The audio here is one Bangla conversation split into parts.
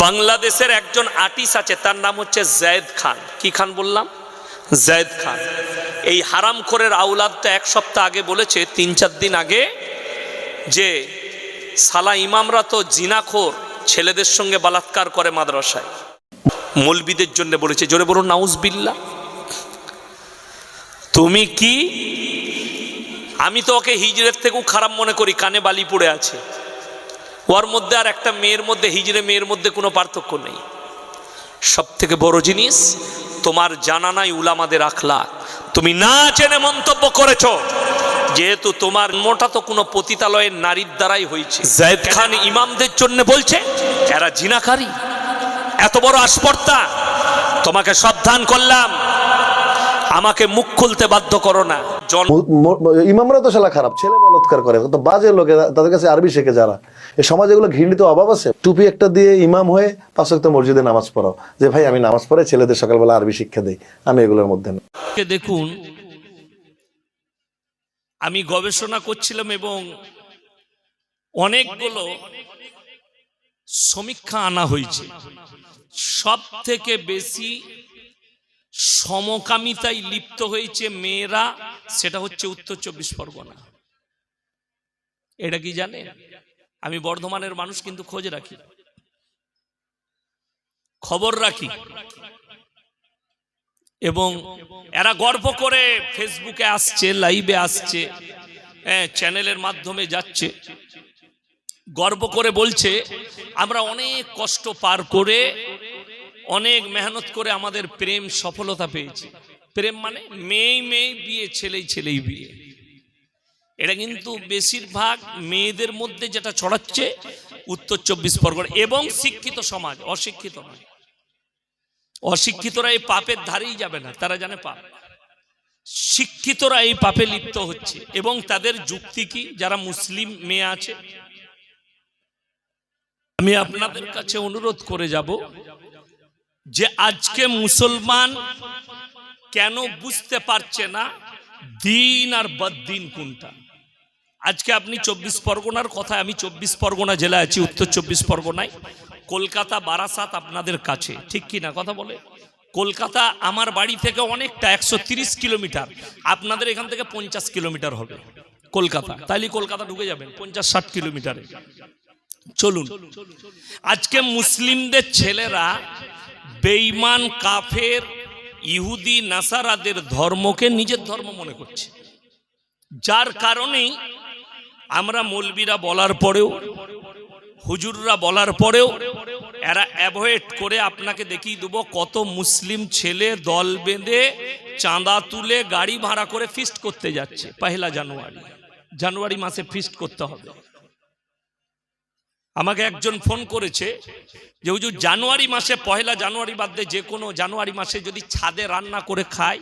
বাংলাদেশের একজন আর্টিস্ট আছে, তার নাম হচ্ছে জায়েদ খান। কি খান বললাম? জায়েদ খান। এই হারাম হারামখোরের আউলাদটা এক সপ্তাহ আগে বলেছে, তিন চার দিন আগে, যে সালা ইমামরা তো জিনাখোর, ছেলেদের সঙ্গে বালাৎকার করে মাদ্রাসায়। মলবিদের জন্য বলেছে, জোরে বলুন নাউজবিল্লা তুমি কি? আমি তো ওকে হিজড়ের থেকেও খারাপ মনে করি, কানে বালি পড়ে আছে। ওর মধ্যে আর একটা মেয়ের মধ্যে হিজড়ে মেয়ের মধ্যে কোনো পার্থক্য নেই। সব থেকে বড় জিনিস তোমার জানা নাই উলামাদের আখলা তুমি না জেনে মন্তব্য করেছ যেহেতু তোমার মোটা তো কোনো পতিতালয়ের নারীর দ্বারাই হয়েছে। জায়দ খান ইমামদের জন্য বলছে এরা জিনাকারী। এত বড় আসপর্তা তোমাকে সাবধান করলাম। আমাকে মুখ খুলতে বাধ্য করো না। ইমামরা তো শালা খারাপ ছেলে বলৎকার করে। তো বাজে লোকে তাদের কাছে আরবি শেখে যারা। এই সমাজে এগুলো ঘৃণিত অভাব আছে? টুপি একটা দিয়ে ইমাম হয়ে পাঁচক্ত মসজিদে নামাজ পড়াও যে ভাই আমি নামাজ পড়ে ছেলেদের সকালবেলা আরবি শিক্ষা দেই। আমি এগুলোর মধ্যে না। দেখুন আমি গবেষণা করছিলাম এবং অনেকগুলো সমীক্ষা আনা হয়েছে। সব থেকে বেশি সমকামিতায় লিপ্ত হয়েছে মেয়েরা, সেটা হচ্ছে উত্তর চব্বিশ পরগনা। এটা কি জানে? আমি বর্ধমানের মানুষ, কিন্তু খোঁজ রাখি। খবর রাখি। এবং এরা গর্ব করে ফেসবুকে আসছে, লাইভে আসছে হ্যাঁ চ্যানেলের মাধ্যমে যাচ্ছে। গর্ব করে বলছে, আমরা অনেক কষ্ট পার করে অনেক মেহনত করে আমাদের প্রেম সফলতা পেয়েছি। প্রেম মানে মেয়ে মেয়ে বিয়ে, ছেলেই ছেলেই বিয়ে। এটা কিন্তু বেশিরভাগ মেয়েদের মধ্যে যেটা ছড়াচ্ছে, উত্তর চব্বিশ পরগনা এবং শিক্ষিত সমাজ, অশিক্ষিত নয়। অশিক্ষিতরা এই পাপের ধারেই যাবে না, তারা জানে পাপ। শিক্ষিতরা এই পাপে লিপ্ত হচ্ছে এবং তাদের যুক্তি কি? যারা মুসলিম মেয়ে আছে, আমি আপনাদের কাছে অনুরোধ করে যাব যে আজকে মুসলমান কেন বুঝতে পারছে না দিন আর বদ্দিন কোনটা? আজকে আপনি চব্বিশ পরগনার কথা, আমি চব্বিশ পরগনা জেলায় আছি, উত্তর চব্বিশ পরগনায়। কলকাতা বারাসাত আপনাদের কাছে, ঠিক কি না কথা বলে? কলকাতা আমার বাড়ি থেকে অনেকটা, একশো কিলোমিটার। আপনাদের এখান থেকে পঞ্চাশ কিলোমিটার হবে কলকাতা। তাইলে কলকাতা ঢুকে যাবেন, পঞ্চাশ ষাট কিলোমিটারে। চলুন, আজকে মুসলিমদের ছেলেরা বেঈমান কাফের, ইহুদি, নাসারাদের ধর্মকে নিজের ধর্ম মনে করছে। যার কারণেই আমরা মৌলবীরা বলার পরেও, হুজুররা বলার পরেও, এরা অ্যাভয়েড করে আপনাকে দেখিয়ে দেবো কত মুসলিম ছেলে দল বেঁধে চাঁদা তুলে গাড়ি ভাড়া করে ফিস্ট করতে যাচ্ছে। পহেলা জানুয়ারি। জানুয়ারি মাসে ফিস্ট করতে হবে। আমাকে একজন ফোন করেছে যে, হুজুর, জানুয়ারি মাসে, পহেলা জানুয়ারি বাদ দিয়ে যে কোনো জানুয়ারি মাসে যদি ছাদে রান্না করে খায়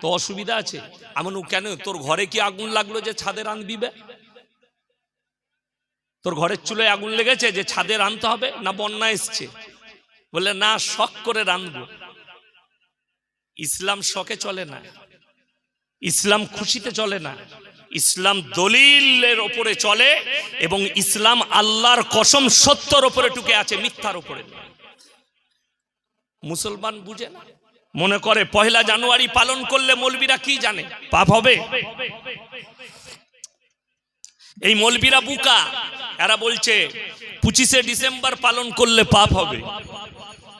তো অসুবিধা আছে? এমন কেন? তোর ঘরে কি আগুন লাগল যে ছাদে রাঁধবি বে? তোর ঘরের চুলোয় আগুন লেগেছে যে ছাদে রাঁধতে হবে না বন্যা এসছে? বলে না, শখ করে রাঁধবো। ইসলাম শখে চলে না। ইসলাম খুশিতে চলে না। ইসলাম দলিলের ওপরে চলে এবং ইসলাম আল্লাহর কসম সত্যর ওপরে টুকে আছে, মিথ্যার ওপরে। মুসলমান বুঝে না? মনে করে পহেলা জানুয়ারি পালন করলে মৌলবীরা কি জানে? পাপ হবে? এই মৌলবীরা বুকা। এরা বলছে, পঁচিশে ডিসেম্বর পালন করলে পাপ হবে।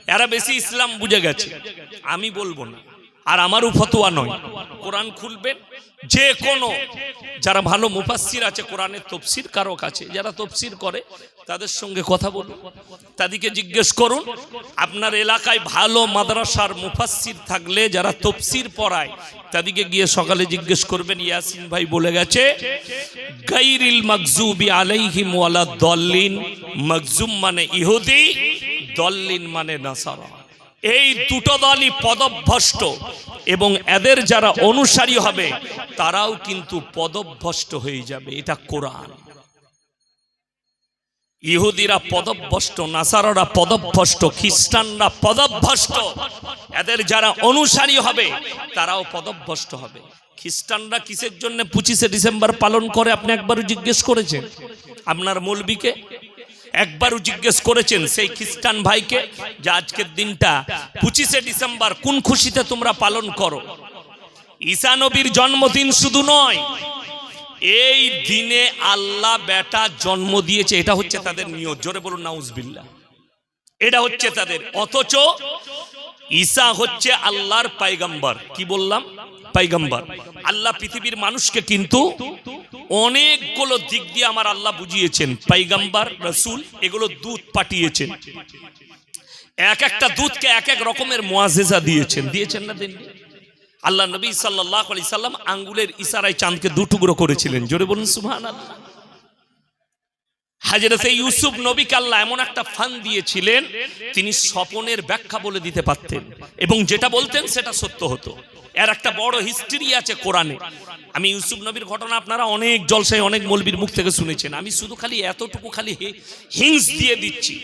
এরা বেশি ইসলাম বুঝে গেছে। আমি বলব না। আর আমারও ফতোয়া নয়। কোরআন খুলবেন যে কোনো, যারা ভালো মুফাসসির আছে, কোরআনের তফসির কারক আছে, যারা তফসির করে, তাদের সঙ্গে কথা বলুন, তাদেরকে জিজ্ঞেস করুন, আপনার এলাকায় ভালো মাদ্রাসার মুফাসসির থাকলে, যারা তফসির পড়ায়, তাদেরকে গিয়ে সকালে জিজ্ঞেস করবেন, ইয়াসিন ভাই বলে গেছে গাইরিল মকজুবি আলাইহিম ওয়ালা দল্লিন। মকজুম মানে ইহুদি, দল্লিন মানে নাসারা। এই দুটো দলই পদভ্রষ্ট এবং এদের যারা অনুসারী হবে, তারাও কিন্তু পদভ্রষ্ট হয়ে যাবে। এটা কোরআন। ইহুদিরা পদভ্রষ্ট, নাসাররা পদভ্রষ্ট, খ্রিস্টানরা পদভ্রষ্ট। এদের যারা অনুসারী হবে, তারাও পদভ্রষ্ট হবে। খ্রিস্টানরা কিসের জন্য পঁচিশে ডিসেম্বর পালন করে, আপনি একবারও জিজ্ঞেস করেছেন? আপনার মৌলবীকে? একবারও জিজ্ঞেস করেছেন সেই খ্রিস্টান ভাইকে যে আজকের দিনটা পঁচিশে ডিসেম্বর কোন খুশিতে তোমরা পালন করো? ঈসা নবীর জন্মদিন শুধু নয়, এই দিনে আল্লাহ বেটা জন্ম দিয়েছে, এটা হচ্ছে তাদের নিয়ত। জোরে বলুন নাউজবিল্লা এটা হচ্ছে তাদের, অথচ ঈসা হচ্ছে আল্লাহর পাইগাম্বার। কি বললাম? পাইগাম্বার। আল্লাহ পৃথিবীর মানুষকে কিন্তু অনেকগুলো দিক দিয়ে আমার আল্লাহ বুঝিয়েছেন, পাইগাম্বার, রসুল, এগুলো দুধ পাঠিয়েছেন। এক একটা দুধকে এক এক রকমের মোয়াজেজা দিয়েছেন। দিয়েছেন না দিন আল্লাহ নবী সাল্লাহ আলি সাল্লাম আঙ্গুলের ইশারায় চাঁদকে দু টুকরো করেছিলেন। জোরে বলুন সুহান আল্লাহ হাজরতে ইউসুফ নবীকে আল্লাহ এমন একটা ফান দিয়েছিলেন, তিনি স্বপনের ব্যাখ্যা বলে দিতে পারতেন। এবং যেটা বলতেন সেটা সত্য হতো। এর একটা বড় হিস্ট্রি আছে কোরআনে। আমি ইউসুফ নবীর ঘটনা আপনারা অনেক জলসায়, অনেক মলবির মুখ থেকে শুনেছেন। আমি শুধু খালি এতটুকু খালি হিংস দিয়ে দিচ্ছি।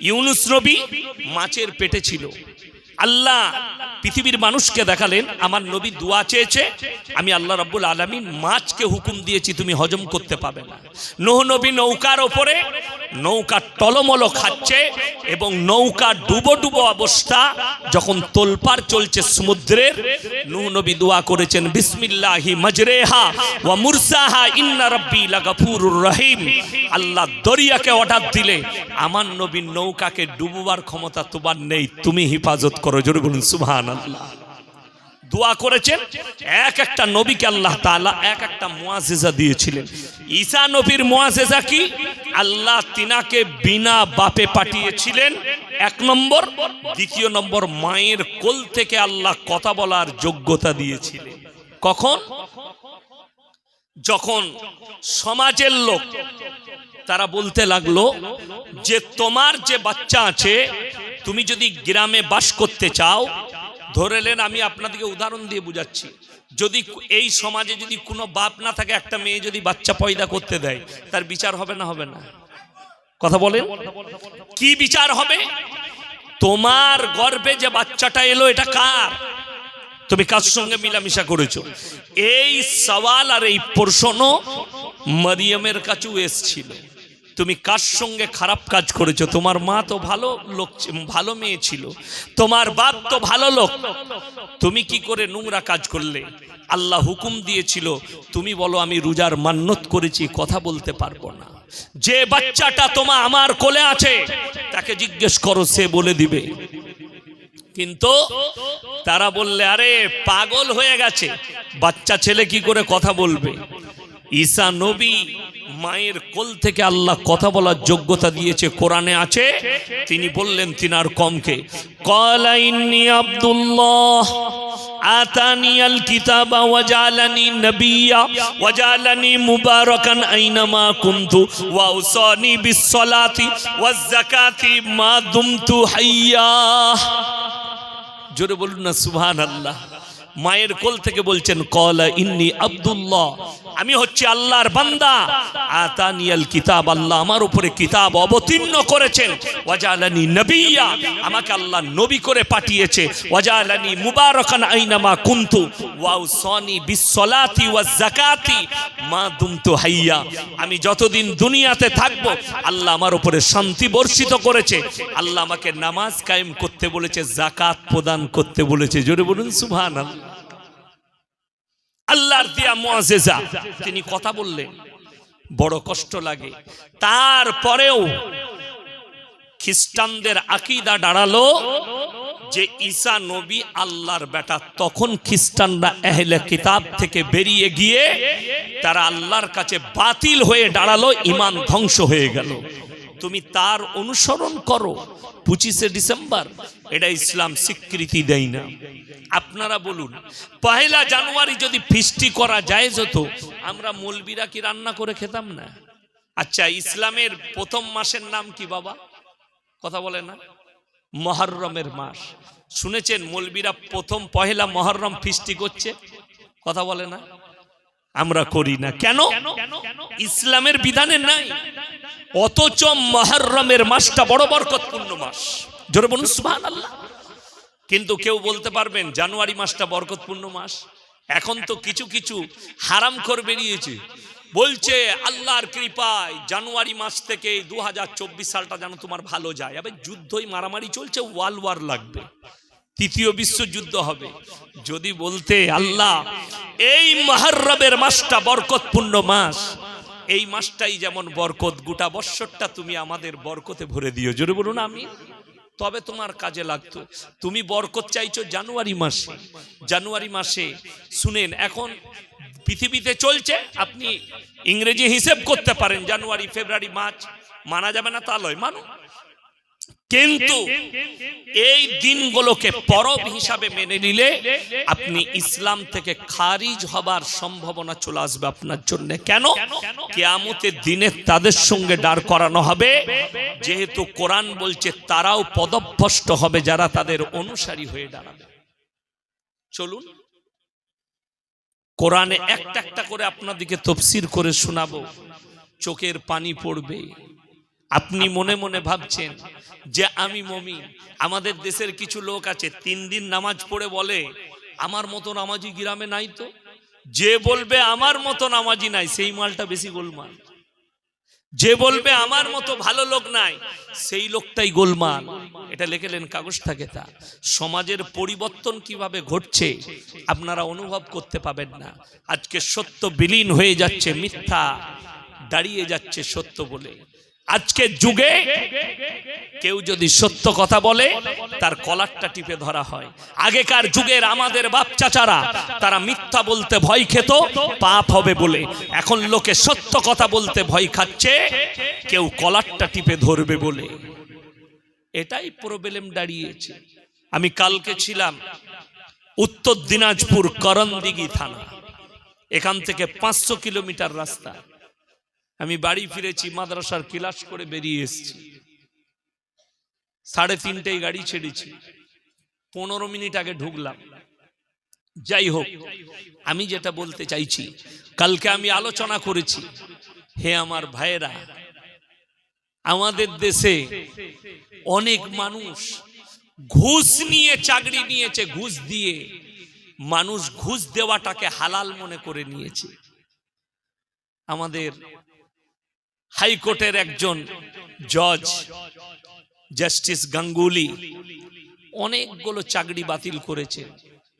ইউনুস নবী মাছের পেটে ছিল। আল্লাহ পৃথিবীর মানুষকে দেখালেন, আমার নবী দোয়া চেয়েছে, আমি আল্লাহ রাব্বুল আলমী মাছকে হুকুম দিয়েছি, তুমি হজম করতে পাবে না। নৌ নবী নৌকার ওপরে নৌকা টলমল খাচ্ছে এবং নৌকা ডুবো ডুবো অবস্থা যখন তোলপার চলছে সমুদ্রের, নূহ নবী দোয়া করেছেন, বিসমিল্লাহি মাজরেহা ওয়া মুরসাহা, ইন্না রাব্বি লাগাফুরুর রহিম। আল্লাহ দরিয়াকে অর্ডার দিলে, আমার নবীর নৌকাকে ডুববার ক্ষমতা তোমার নেই, তুমি হিফাজত করো। জোরে বলুন, সুবহানাল্লাহ। দোয়া করেছেন? এক একটা নবীকে আল্লাহ তালা এক একটা মুআজিজা দিয়েছিলেন। ঈসা নবীর মুআজিজা কি? আল্লাহ তিনাকে বিনা বাপে পাঠিয়েছিলেন। এক নম্বর। দ্বিতীয় নম্বর, মায়ের কোল থেকে আল্লাহ কথা বলার যোগ্যতা দিয়েছিলেন। কখন? যখন সমাজের লোক তারা বলতে লাগল যে, তোমার যে বাচ্চা আছে, তুমি যদি গ্রামে বাস করতে চাও ধরে নেন আমি আপনাদেরকে উদাহরণ দিয়ে বুঝাচ্ছি। যদি এই সমাজে যদি কোনো বাপ না থাকে, একটা মেয়ে যদি বাচ্চা পয়দা করতে দেয়, তার বিচার হবে না হবে না? কথা বলেন। কি বিচার হবে? তোমার গর্বে যে বাচ্চাটা এলো, এটা কার? তুমি কার সঙ্গে মিলামিশা করেছ? এই সওয়াল আর এই প্রশ্ন মারিয়ামের কাছেও এসছিল। তুমি কার সঙ্গে খারাপ কাজ করেছ? তোমার মা তো ভালো লোক ভালো মেয়ে ছিল। তোমার বাপ তো ভালো লোক। তুমি কি করে নোংরা কাজ করলে? আল্লাহ হুকুম দিয়েছিল, তুমি বলো আমি রোজার মান্যত করেছি, কথা বলতে পারব না। যে বাচ্চাটা তোমা, আমার কোলে আছে, তাকে জিজ্ঞেস করো, সে বলে দিবে। কিন্তু তারা বললে, আরে পাগল হয়ে গেছে। বাচ্চা ছেলে কি করে কথা বলবে? ঈসা নবী মায়ের কোল থেকে আল্লাহ কথা বলার যোগ্যতা দিয়েছে, কোরআনে আছে। তিনি বললেন, তিনার কমকে। কলা ইন্নি আব্দুল্লাহ জোরে বলুন না সুবহান আল্লাহ মায়ের কোল থেকে বলছেন, কলা ইন্নি আব্দুল্লাহ আমি হচ্ছে আল্লাহর বান্দা। আতানিয়াল কিতাব, আল্লাহ আমার উপরে কিতাব অবতীর্ণ করেছেন। ওয়াজালানি নবিয়া, আমাকে আল্লাহ নবী করে পাঠিয়েছে। ওয়াজালানি মুবারাকান আইনামা কুনতু ওয়াউসানি বিসসালাতি ওয়াজ যাকাতি, মা দুমতু হাইয়া। আমি যতদিন দুনিয়াতে থাকব, আল্লাহ আমার উপরে শান্তি বর্ষিত করেছে। আল্লাহ আমাকে নামাজ কায়েম করতে বলেছে জাকাত প্রদান করতে বলেছে। জোরে বলুন, সুবহানাল্লাহ। আল্লাহর দিয়া মুআজিজা তিনি কথা বললেন, বড় কষ্ট লাগে। তারপরেও খ্রিস্টানদের আকিদা দাঁড়াল যে ঈসা নবী আল্লাহর বেটা। তখন খ্রিস্টানরা এহলে কিতাব থেকে বেরিয়ে গিয়ে তারা আল্লাহর কাছে বাতিল হয়ে দাঁড়াল ইমান ধ্বংস হয়ে গেল। তুমি তার অনুসরণ করো। পঁচিশে ডিসেম্বর, এটা ইসলাম স্বীকৃতি দেয় না। আপনারা বলুন, পহেলা জানুয়ারি যদি ফিস্টি করা যায় যত আমরা মলবিরা কি রান্না করে খেতাম না? আচ্ছা ইসলামের প্রথম মাসের নাম কি বাবা? কথা বলে না? মহরমের মাস। শুনেছেন মলবিরা প্রথম পহেলা মহরম ফিস্টি করছে? কথা বলে না? আমরা করি না। কেন? ইসলামের বিধানে নাই। অথচ মহরমের মাসটা বড় বরকতপূর্ণ মাস। জোরে বলুন, সুবহানাল্লাহ। কিন্তু কেউ বলতে পারবেন, জানুয়ারি মাসটা বরকতপূর্ণ মাস। এখন তো কিছু কিছু হারাম কর বেরিয়েছে। বলছে, আল্লাহর কৃপায় জানুয়ারি মাস থেকে দু হাজার চব্বিশ সালটা যেন তোমার ভালো যায়। আবার যুদ্ধই মারামারি চলছে, ওয়াল ওয়ার লাগবে। তৃতীয় বিশ্বযুদ্ধ হবে। যদি বলতে আল্লাহ, এই মহারবের মাসটা বরকতপূর্ণ মাস। এই মাসটাই যেমন বরকত, গোটা বৎসরটা তুমি আমাদের বরকতে ভরে দিও। জোরে বলুন আমি তবে তোমার কাজে লাগতো। তুমি বরকত চাইছো জানুয়ারি মাসে। জানুয়ারি মাসে, শুনেন, এখন পৃথিবীতে চলছে, আপনি ইংরেজি হিসেব করতে পারেন, জানুয়ারি, ফেব্রুয়ারি, মার্চ। মানা যাবে না তা লয়। মানু কিন্তু এই দিনগুলোকে পরব হিসাবে মেনে নিলে আপনি ইসলাম থেকে খারিজ হবার সম্ভাবনা চলে আসবে আপনার জন্য। কেন? কেয়ামতের দিনে তাদের সঙ্গে দাঁড় করানো হবে। যেহেতু কোরআন বলছে, তারাও পদভ্রষ্ট হবে যারা তাদের অনুসারী হয়ে দাঁড়াবে। চলুন, কোরআনে একটা একটা করে আপনাদিকে তফসির করে শোনাবো। চোখের পানি পড়বে। আপনি মনে মনে ভাবছেন যে আমি মমি আমাদের দেশের কিছু লোক আছে, তিন দিন নামাজ পড়ে বলে, আমার মতো নামাজি গ্রামে নাই তো? যে বলবে, আমার মতো নামাজি নাই, সেই মালটা বেশি গোলমাল। যে বলবে, আমার মতো ভালো লোক নাই, সেই লোকটাই গোলমাল। এটা লিখেলেন, কাগজ থাকে তা। সমাজের পরিবর্তন কীভাবে ঘটছে, আপনারা অনুভব করতে পাবেন না। আজকে সত্য বিলীন হয়ে যাচ্ছে মিথ্যা, দাঁড়িয়ে যাচ্ছে সত্য বলে। আজকে যুগে কেউ যদি সত্য কথা বলে, তার কলারটা টিপে ধরা হয়। আগেকার যুগের আমাদের বাপ চাচারা, তারা মিথ্যা বলতে ভয় খেত, পাপ হবে বলে। এখন লোকে সত্য কথা বলতে ভয় খাচ্ছে, কেউ কলারটা টিপে ধরবে বলে। এটাই প্রবলেম দাঁড়িয়েছে। আমি কালকে ছিলাম উত্তর দিনাজপুর করণদিঘি থানা। এখান থেকে পাঁচশো কিলোমিটার রাস্তা। আমি বাড়ি ফিরেছি, মাদ্রাসার ক্লাস করে বেরিয়ে এসেছি। সাড়ে তিনটেই গাড়ি ছেড়েছি। পনেরো মিনিট আগে ঢুকলাম। যাই হোক, আমি যেটা বলতে চাইছি, কালকে আমি আলোচনা করেছি, হে আমার ভাইয়েরা, আমাদের দেশে অনেক মানুষ ঘুষ নিয়ে চাকরি নিয়েছে, ঘুষ দিয়ে। মানুষ ঘুষ দেওয়াটাকে হালাল মনে করে নিয়েছে। আমাদের হাইকোর্টের একজন জজ, জাস্টিস গাঙ্গুলি, অনেকগুলো চাকরি বাতিল করেছে।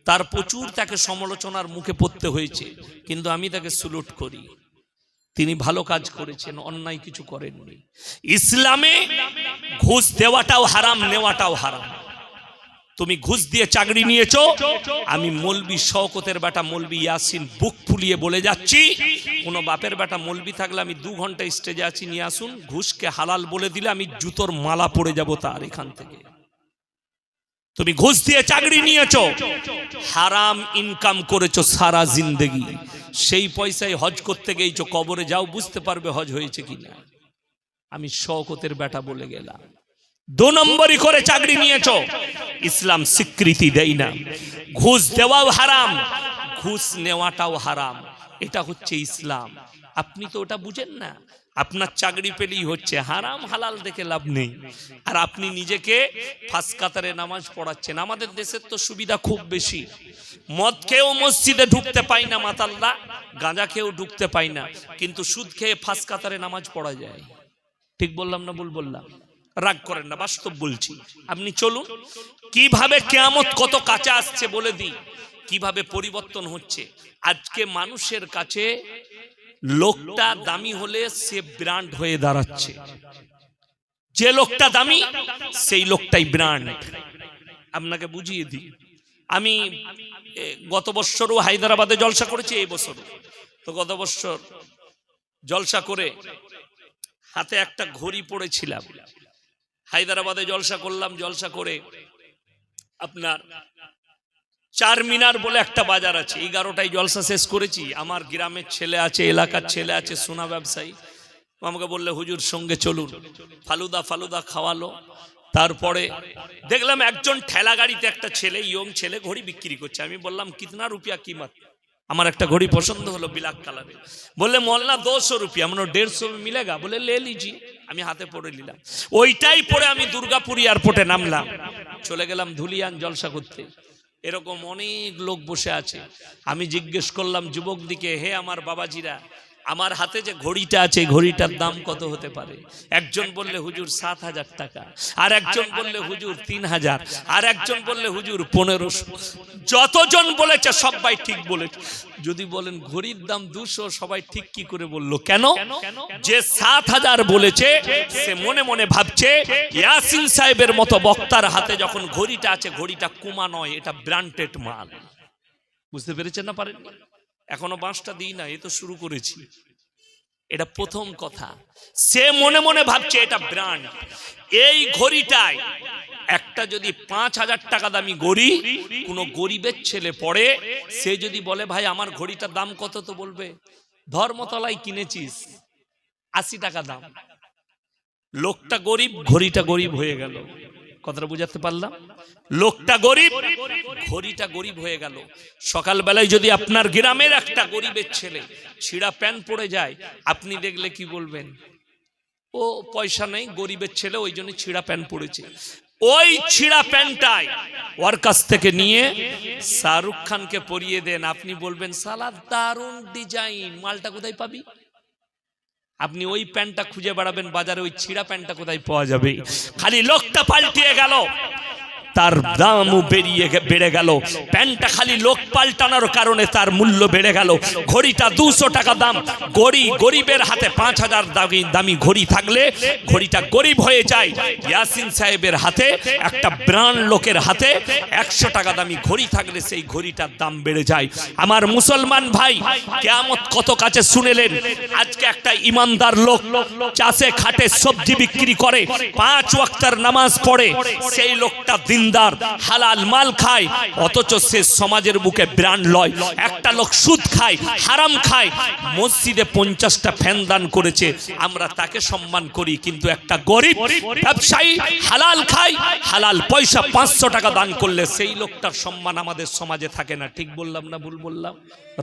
তার প্রচুর তাকে সমালোচনার মুখে পড়তে হয়েছে, কিন্তু আমি তাকে সুলুট করি। তিনি ভালো কাজ করেছেন, অন্যায় কিছু করেননি। ইসলামে ঘুষ দেওয়াটাও হারাম, নেওয়াটাও হারাম। তুমি ঘুষ দিয়ে চাকরি নিয়েছো? আমি মলবি শওকতের বেটা মলবি ইয়াসিন বুক ফুলিয়ে বলে যাচ্ছি। কোনো বাপের বেটা মলবি থাকলে আমি দু ঘণ্টা স্টেজে আছি নিয়ে আসুন। ঘুষকে হালাল বলে দিলে আমি জুতোর মালা পড়ে যাব তার এখান থেকে। তুমি ঘুষ দিয়ে চাকরি নিয়েছো। হারাম ইনকাম করেছ সারা জিন্দগি। সেই পয়সায় হজ করতে গেছো কবরে যাও বুঝতে পারবে হজ হয়েছে কিনা। আমি শওকতের বেটা বলে গেলাম। দু নম্বরই করে চাকরি নিয়েছ। ইসলাম স্বীকৃতি দেয় না। ঘুষ দেওয়াও হারাম, ঘুষ নেওয়াটাও হারাম। এটা হচ্ছে ইসলাম। আপনি তো ওটা বুঝেন না। আপনার চাকরি পেলেই হচ্ছে, হারাম হালাল দেখে লাভ নেই। আর আপনি নিজেকে ফাঁস কাতারে নামাজ পড়াচ্ছেন। আমাদের দেশের তো সুবিধা খুব বেশি। মদ খেয়েও মসজিদে ঢুকতে পাই না মাতাল্লা গাঁজা খেয়েও ঢুকতে পাই না। কিন্তু সুদ খেয়ে ফাঁস কাতারে নামাজ পড়া যায়। ঠিক বললাম না ভুল বললাম? রাগ করেন না, বাস্তব বলছি। আপনি চলুন, কীভাবে কেয়ামত কত কাছে আসছে বলে দিই। কীভাবে পরিবর্তন হচ্ছে। আজকে মানুষের কাছে লোকটা দামি হলে সে ব্র্যান্ড হয়ে দাঁড়াচ্ছে। যে লোকটা দামি, সেই লোকটাই ব্র্যান্ড। আপনাকে বুঝিয়ে দিই। আমি গত বছরও হায়দ্রাবাদে জলসা করেছি, এই বছর তো গত বছর জলসা করে হাতে একটা ঘড়ি পড়েছিলাম। হায়দ্রাবাদে জলসা করলাম, জলসা করে আপনার চার মিনার বলে একটা বাজার আছে, এগারোটায় জলসা শেষ করেছি। আমার গ্রামের ছেলে আছে, এলাকার ছেলে আছে, সোনা ব্যবসায়ী। আমাকে বললে, হুজুর, সঙ্গে চলুন। ফালুদা ফালুদা খাওয়ালো। তারপরে দেখলাম একজন ঠেলা গাড়িতে একটা ছেলে, ইয়ং ছেলে, ঘড়ি বিক্রি করছে। আমি বললাম, কিতনা রুপিয়া কিমত? আমার একটা ঘড়ি পছন্দ হলো বিলাক কালারে বললে মোল্লা দোশো রুপিয়া। মানে দেড়শো মিলেগা? বলে লে লিজি। আমি হাতে পড়ে নিলাম। ওইটাই পরে আমি দুর্গাপুর এয়ারপোর্টে নামলাম। চলে গেলাম ধুলিয়ান জলসা করতে। এরকম অনেক লোক বসে আছে। আমি জিজ্ঞেস করলাম, যুবক দিকে, হে আমার বাবাজিরা আমার হাতে যে ঘড়িটা আছে ঘড়িটার দাম কত হতে পারে? একজন বললে, হুজুর, সাত হাজার টাকা। আর একজন বললে, হুজুর, তিন হাজার। আর একজন বললে, হুজুর, পনেরোশো। যতজন বলেছে, সবাই ঠিক বলেছে। যদি বলেন, ঘড়ির দাম দুশো, সবাই ঠিক কি করে বলল? কেন? যে সাত হাজার বলেছে, সে মনে মনে ভাবছে, ইয়াসিন সাহেবের মতো বক্তার হাতে যখন ঘড়িটা আছে, ঘড়িটা কুমা নয়, এটা ব্র্যান্ডেড মাল। বুঝতে পেরেছেন না পারেন এখনও বাঁশটা দিই না, এ তো শুরু করেছি। এটা প্রথম কথা। সে মনে মনে ভাবছে এটা ব্র্যান্ড। এই ঘড়িটায় একটা যদি পাঁচ হাজার টাকা দামি ঘড়ি কোনো গরিবের ছেলে পড়ে, সে যদি বলে, ভাই, আমার ঘড়িটার দাম কত? তো বলবে ধর্মতলায় কিনেছিস, আশি টাকা দাম। লোকটা গরিব, ঘড়িটা গরিব হয়ে গেল। কথাটা বুঝাতে পারলাম? লোকটা গরিব, ঘড়িটা গরিব হয়ে গেল। সকালবেলায় যদি আপনার গ্রামের একটা গরিবের ছেলে ছিঁড়া প্যান্ট পরে যায়, আপনি দেখলে কি বলবেন? ও পয়সা নেই, গরিবের ছেলে, ওই জন্য ছিঁড়া প্যান্ট পরেছে। ওই ছিঁড়া প্যান্টটাই ওর কাছ থেকে নিয়ে শাহরুখ খানকে পরিয়ে দেন। আপনি বলবেন, সালা, দারুণ ডিজাইন, মালটা কোথায় পাবি? আপনি ওই প্যান্টটা খুঁজে বেড়াবেন, বাজারে ওই ছিঁড়া প্যান্টটা কোথায় পাওয়া যাবে? খালি লোকটা পাল্টিয়ে গেল। তার দামও বেরিয়ে বেড়ে গেল। প্যান্টটা খালি লোক পাল্টানোর কারণে তার মূল্য বেড়ে গেল। ঘড়িটা দুশো টাকা দাম। ঘড়ি গরিবের হাতে পাঁচ হাজার দামি দামি ঘড়ি থাকলে ঘড়িটা গরিব হয়ে যায়। ইয়াসিন সাহেবের হাতে, একটা ব্রান্ড লোকের হাতে একশো টাকা দামি ঘড়ি থাকলে সেই ঘড়িটার দাম বেড়ে যায়। আমার মুসলমান ভাই, কেয়ামত কত কাছে শুনেলেন? আজকে একটা ইমানদার লোক চাষে, খাটে সবজি বিক্রি করে, পাঁচ ওয়াক্তার নামাজ পড়ে, সেই লোকটা দিনদার হালাল মাল খায়, অথচ সে সমাজের বুকে ব্র্যান্ড লয়। একটা লোক সুদ খায়, হারাম খায়, মসজিদে পঞ্চাশটা ফ্যান দান করেছে, আমরা তাকে সম্মান করি, কিন্তু একটা গরিব ব্যবসায়ী হালাল খায়, হালাল পয়সা পাঁচশো টাকা দান করলে সেই লোকটার সম্মান আমাদের সমাজে থাকে না। ঠিক বললাম না ভুল বললাম?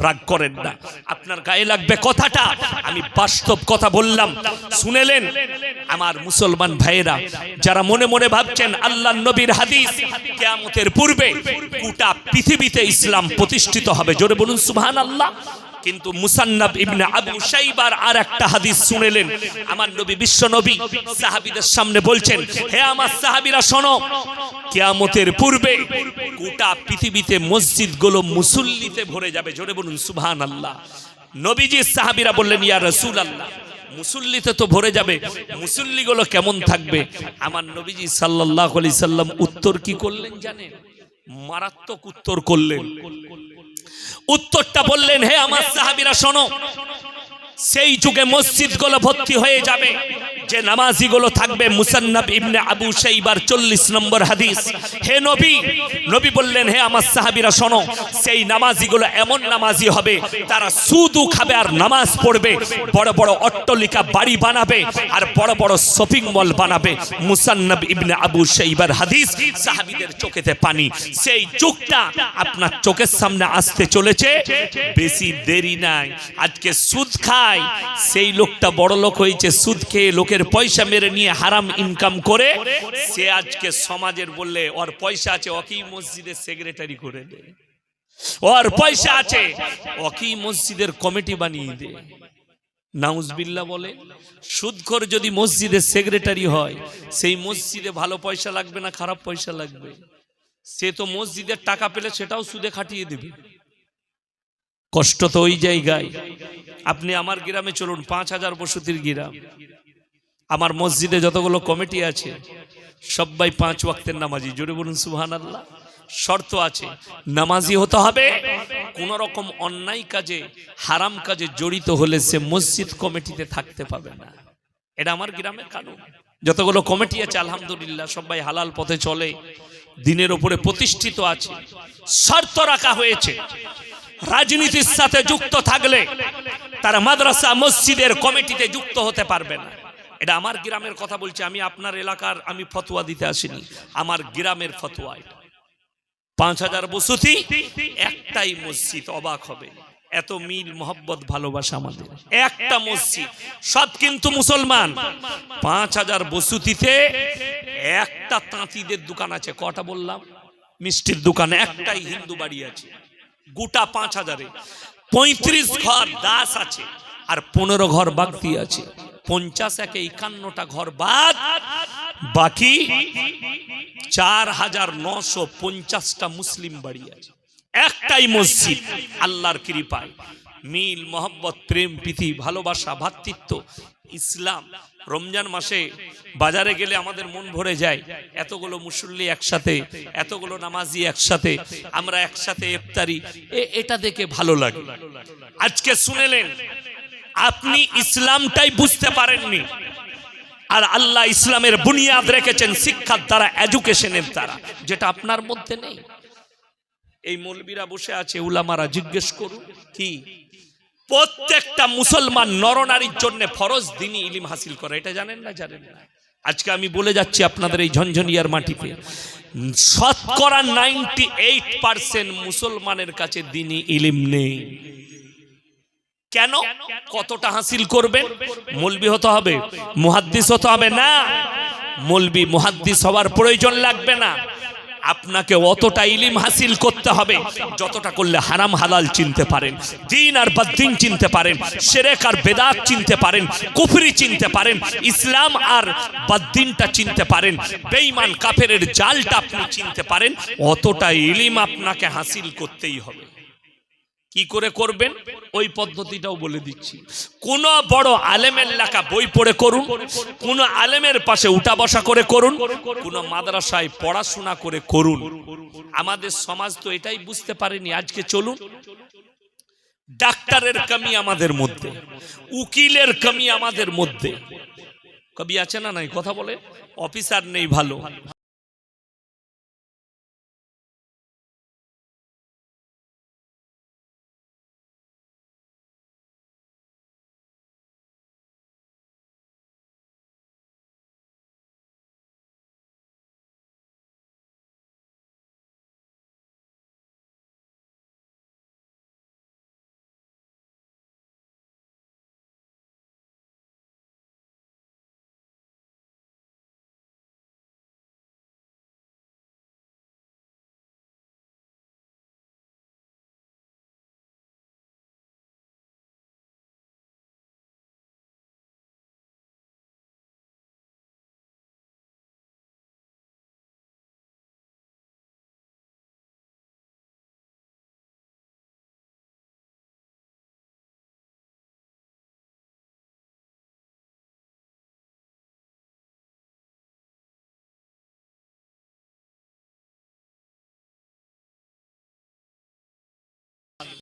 রাগ করেন না। আপনার গায়ে লাগবে কথাটা, আমি বাস্তব কথা বললাম। শুনেলেন? আমার মুসলমান ভাইয়েরা, যারা মনে মনে ভাবছেন আল্লাহ নবীর হাদিস কেয়ামতের পূর্বে গোটা পৃথিবীতে ইসলাম প্রতিষ্ঠিত হবে। জোরে বলুন আল্লাহ কিন্তু মুসান্নাব ইবনে আবু আর একটা হাদিস শুনেলেন। আমার নবী, বিশ্ব নবী, সাহাবীদের সামনে বলছেন, হে আমার সাহাবীরা, শোনো, কিয়ামতের পূর্বে গোটা পৃথিবীতে মসজিদগুলো মুসল্লিতে ভরে যাবে। জোরে বলুন সুবহান আল্লাহ নবীজি সাহাবীরা বললেন, ইয়া রাসূল আল্লাহ মুসল্লিতে তো ভরে যাবে। মুসল্লিগুলো কেমন থাকবে? আমার নবীজি সাল্লাল্লাহু আলাইহি সাল্লাম উত্তর কি করলেন জানেন? মারাত্মক উত্তর করলেন। উত্তরটা বললেন, হে আমার সাহাবীরা, শোনো। সেই যুগে মসজিদগুলো ভর্তি হয়ে যাবে। যে নামাজিগুলো থাকবে মুসান্নাব ইবনে আবু শাইবার চল্লিশ নম্বর হাদিস। হে নবী নবী বললেন, হে আমার সাহাবীরা, শোনো, সেই নামাজিগুলো এমন নামাজি হবে, তারা সুদু খাবে আর নামাজ পড়বে, বড় বড় অট্টলিকা বাড়ি বানাবে আর বড় বড় শপিং মল বানাবে। মুসান্নাব ইবনে আবু শাইবার হাদিস সাহাবীদের চোখেতে পানি। সেই যুগটা আপনার চোখের সামনে আসতে চলেছে, বেশি দেরি নাই। আজকে সুদ খায়, সেই লোকটা বড় লোক হয়েছে, সুদ খেয়ে লোকের পয়সা মেরে নিয়ে হারাম ইনকাম করে সে আজকে সমাজের বললে, ওর পয়সা আছে ওকি মসজিদের সেক্রেটারি করে দে। ওর পয়সা আছে ওকি মসজিদের কমিটি বানিয়ে দে। নাউজবিল্লা বলে, সুদখোর যদি মসজিদের সেক্রেটারি হয়, সেই মসজিদে ভালো পয়সা লাগবে না খারাপ পয়সা লাগবে? সে তো মসজিদের টাকা পেলে সেটাও সুদে খাটিয়ে দেবে। কষ্ট তো ওই জায়গায়। আপনি আমার গ্রামে চলুন, পাঁচ হাজার বসতির গ্রাম। আমার মসজিদে যতগুলো কমিটি আছে, সবাই পাঁচ ওয়াক্তের নামাজি। জোরে বলুন সুহান আল্লাহ শর্ত আছে, নামাজি হতে হবে কোন রকম অন্যায় কাজে, হারাম কাজে জড়িত হলে সে মসজিদ কমিটিতে থাকতে পাবে না। এটা আমার গ্রামের কানুন। যতগুলো কমিটি আছে, আলহামদুলিল্লাহ, সবাই হালাল পথে চলে। দিনের ওপরে প্রতিষ্ঠিত আছে, শর্ত রাখা হয়েছে। রাজনীতির সাথে যুক্ত থাকলে তারা মাদ্রাসা, মসজিদের কমিটিতে যুক্ত হতে পারবে না। এটা আমার গ্রামের কথা বলছি, আমি আপনার এলাকার, আমি ফতোয়া দিতে আসিনি। আমার গ্রামের ফতোয়া এটা। পাঁচ হাজার বসতি, একটাই মসজিদ, অবাক হবে। এত মিল, মোহব্বত, ভালোবাসা আমাদের। একটা মসজিদ, সব কিন্তু মুসলমান। পাঁচ হাজার বসতিতে একটা তাঁতিদের দোকান আছে। কটা বললাম? মিষ্টির দোকান, একটাই হিন্দু বাড়ি আছে। গোটা পাঁচ হাজারে। পঁয়ত্রিশ ঘর দাস আছে, আর পনেরো ঘর বাগতি আছে। পঞ্চাশ একে একান্নটা ঘর বাদ, বাকি চার হাজার নশো পঞ্চাশটা মুসলিম বাড়ি আছে। একটাই মসজিদ, আল্লাহর কৃপায়। মিল, মোহব্বত, প্রেম, প্রীতি, ভালোবাসা, ভাতৃত্ব, ইসলাম। রমজান মাসে বাজারে গেলে আমাদের মন ভরে যায়, এতগুলো মুসল্লি একসাথে, এতগুলো নামাজি একসাথে, আমরা একসাথে ইফতারি এটা দেখে ভালো লাগে। আজকে শুনেলেন আপনি ইসলামটাই বুঝতে পারেননি। আর আল্লাহ ইসলামের বুনিয়াদ রেখেছেন শিক্ষার দ্বারা, এডুকেশনের দ্বারা, যেটা আপনার মধ্যে নেই। এই মৌলবীরা বসে আছে, উলামারা জিজ্ঞেস করুন, কি? প্রত্যেকটা মুসলমান নরনারীর জন্য ফরজ দিনই ইলিম হাসিল করে, এটা জানেন না জানেন না? আজকে আমি বলে যাচ্ছি আপনাদের এই ঝনঝনিয়ার মাটিতে। শতকরা নাইনটি এইট পার্সেন্ট মুসলমানের কাছে দিনই ইলিম নেই। কেন? কতটা হাসিল করবেন? মলবি হতে হবে মুহাদ্দিস হতে হবে না। মলবি মুহাদ্দিস হওয়ার প্রয়োজন লাগবে না। আপনাকে অতটা ইলিম হাসিল করতে হবে যতটা করলে হারাম হালাল চিনতে পারেন দিন আর বদ্দিন চিনতে পারেন সেরেক আর বেদাত চিনতে পারেন কুফরি চিনতে পারেন ইসলাম আর বদ্দিনটা চিনতে পারেন বেঈমান কাফেরের জালটা আপনি চিনতে পারেন অতটা ইলিম আপনাকে হাসিল করতেই হবে। কি করে করবেন? ওই পদ্ধতিটাও বলে দিচ্ছি। কোন বড় আলেমের লেখা বই পড়ে করুন, কোন আলেমের পাশে উঠা বসা করে করুন, কোন মাদ্রাসায় পড়াশোনা করে করুন। আমাদের সমাজ তো এটাই বুঝতে পারেনি, আজকে চলুন। ডাক্তারের কমি আমাদের মধ্যে, উকিলের কমি আমাদের মধ্যে। কবি আছে না নাই? কথা বলে? অফিসার নেই ভালো।